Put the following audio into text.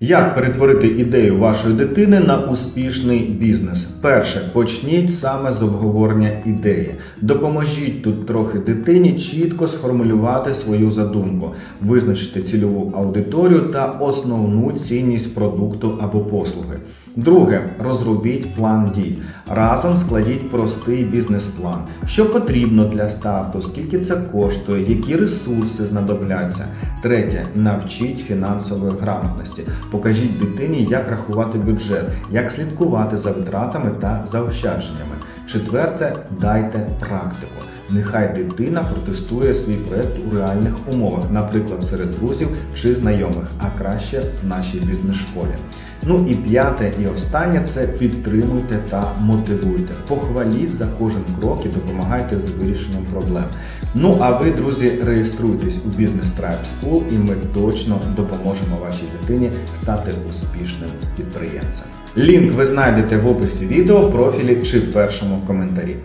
Як перетворити ідею вашої дитини на успішний бізнес? Перше, почніть саме з обговорення ідеї. Допоможіть тут трохи дитині чітко сформулювати свою задумку, визначити цільову аудиторію та основну цінність продукту або послуги. Друге, розробіть план дій. Разом складіть простий бізнес-план. Що потрібно для старту, скільки це коштує, які ресурси знадобляться. Третє, навчіть фінансової грамотності. Покажіть дитині, як рахувати бюджет, як слідкувати за витратами та заощадженнями. Четверте, дайте практику. Нехай дитина протестує свій проект у реальних умовах, наприклад, серед друзів чи знайомих, а краще в нашій бізнес-школі. Ну і п'яте і останнє це підтримуйте та мотивуйте. Похваліть за кожен крок і допомагайте з вирішенням проблем. Ну а ви, друзі, реєструйтесь у Business Tribe School і ми точно допоможемо вашій дитині стати успішним підприємцем. Лінк ви знайдете в описі відео, профілі чи в першому коментарі.